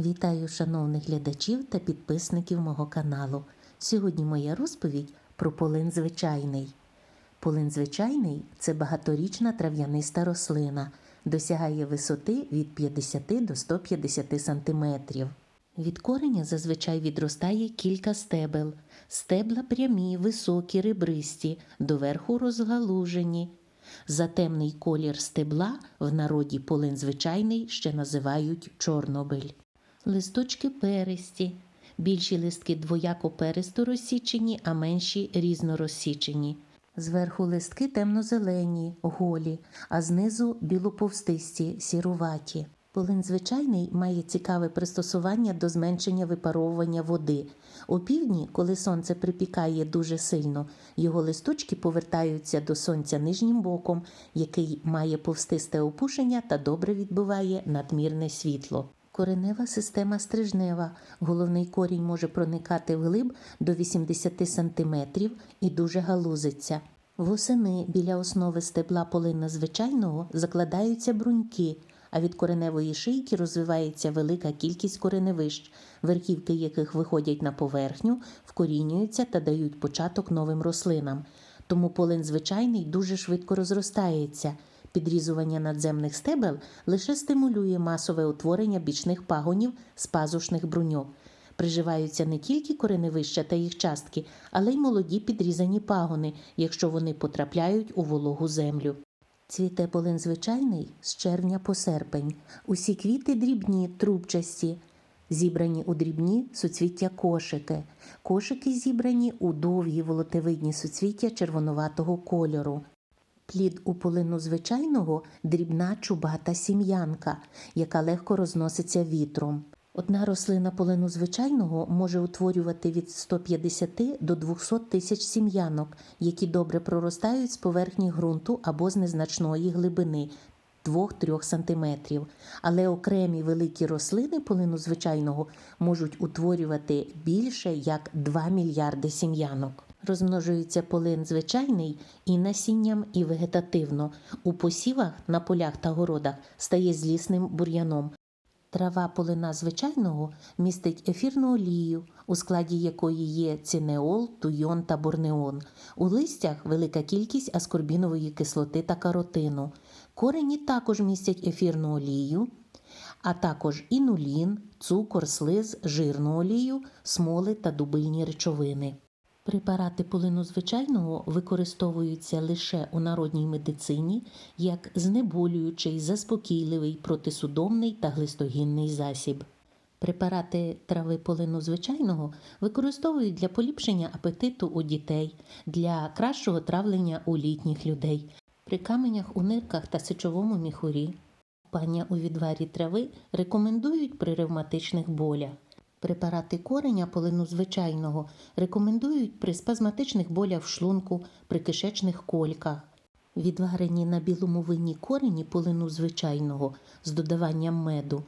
Вітаю шановних глядачів та підписників мого каналу. Сьогодні моя розповідь про полин звичайний. Полин звичайний це багаторічна трав'яниста рослина, досягає висоти від 50 до 150 см. Від кореня зазвичай відростає кілька стебел. Стебла прямі, високі, ребристі, доверху розгалужені. За темний колір стебла в народі полин звичайний ще називають чорнобиль. Листочки перисті. Більші листки двояко перисто розсічені, а менші різнорозсічені. Зверху листки темно-зелені, голі, а знизу білоповстисті, сіруваті. Полин звичайний має цікаве пристосування до зменшення випаровування води. У півдні, коли сонце припікає дуже сильно, його листочки повертаються до сонця нижнім боком, який має повстисте опушення та добре відбиває надмірне світло. Коренева система стрижнева. Головний корінь може проникати вглиб до 80 см і дуже галузиться. Восени біля основи стебла полинна звичайного закладаються бруньки, а від кореневої шийки розвивається велика кількість кореневищ, верхівки яких виходять на поверхню, вкорінюються та дають початок новим рослинам. Тому полин звичайний дуже швидко розростається. Підрізування надземних стебел лише стимулює масове утворення бічних пагонів з пазушних бруньок. Приживаються не тільки кореневища та їх частки, але й молоді підрізані пагони, якщо вони потрапляють у вологу землю. Цвіте полин звичайний з червня по серпень. Усі квіти дрібні, трубчасті. Зібрані у дрібні суцвіття кошики. Кошики зібрані у довгі волотевидні суцвіття червонуватого кольору. Плід у полину звичайного дрібна чубата сім'янка, яка легко розноситься вітром. Одна рослина полину звичайного може утворювати від 150 до 200 тисяч сім'янок, які добре проростають з поверхні ґрунту або з незначної глибини 2-3 см. Але окремі великі рослини полину звичайного можуть утворювати більше як 2 мільярди сім'янок. Розмножується полин звичайний і насінням, і вегетативно. У посівах на полях та городах стає злісним бур'яном. Трава полина звичайного містить ефірну олію, у складі якої є цинеол, туйон та борнеон. У листях велика кількість аскорбінової кислоти та каротину. Корені також містять ефірну олію, а також інулін, цукор, слиз, жирну олію, смоли та дубильні речовини. Препарати полину звичайного використовуються лише у народній медицині як знеболюючий, заспокійливий, протисудомний та глистогінний засіб. Препарати трави полину звичайного використовують для поліпшення апетиту у дітей, для кращого травлення у літніх людей, при каменях у нирках та сечовому міхурі. Купання у відварі трави рекомендують при ревматичних болях. Препарати кореня полину звичайного рекомендують при спазматичних болях в шлунку, при кишечних кольках. Відварені на білому вині корені полину звичайного з додаванням меду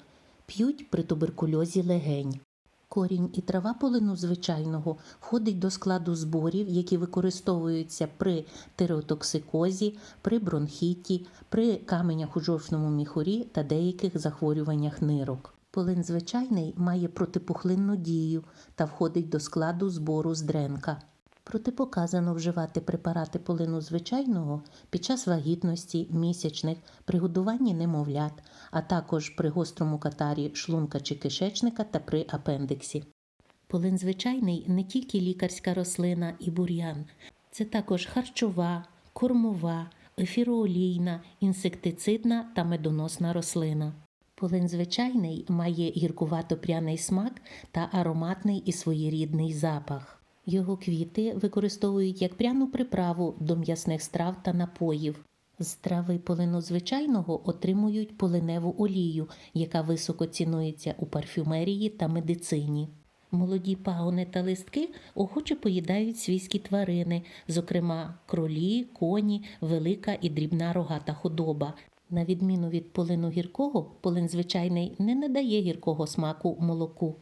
п'ють при туберкульозі легень. Корінь і трава полину звичайного входить до складу зборів, які використовуються при тиреотоксикозі, при бронхіті, при каменях у жовчному міхурі та деяких захворюваннях нирок. Полин звичайний має протипухлинну дію та входить до складу збору з дренка. Протипоказано вживати препарати полину звичайного під час вагітності, місячних, при годуванні немовлят, а також при гострому катарі шлунка чи кишечника та при апендиксі. Полин звичайний не тільки лікарська рослина і бур'ян, це також харчова, кормова, ефіроолійна, інсектицидна та медоносна рослина. Полин звичайний має гіркувато-пряний смак та ароматний і своєрідний запах. Його квіти використовують як пряну приправу до м'ясних страв та напоїв. З трави полину звичайного отримують полиневу олію, яка високо цінується у парфюмерії та медицині. Молоді пагони та листки охоче поїдають свійські тварини, зокрема кролі, коні, велика і дрібна рогата худоба. На відміну від полину гіркого, полин звичайний не надає гіркого смаку молоку.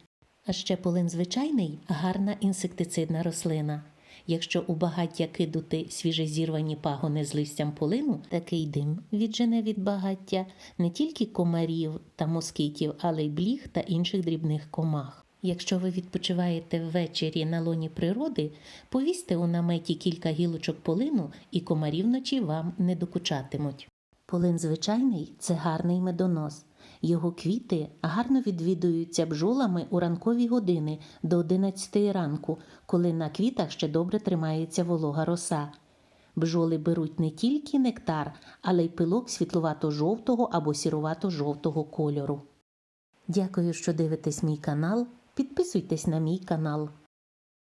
А ще полин звичайний гарна інсектицидна рослина. Якщо у багаття кидати свіжезірвані пагони з листям полину, такий дим віджене від багаття не тільки комарів та москитів, але й бліг та інших дрібних комах. Якщо ви відпочиваєте ввечері на лоні природи, повісьте у наметі кілька гілочок полину, і комарі вночі вам не докучатимуть. Полин звичайний це гарний медонос. Його квіти гарно відвідуються бджолами у ранкові години до 11 ранку, коли на квітах ще добре тримається волога роса. Бджоли беруть не тільки нектар, але й пилок світловато-жовтого або сірувато-жовтого кольору. Дякую, що дивитесь мій канал. Підписуйтесь на мій канал.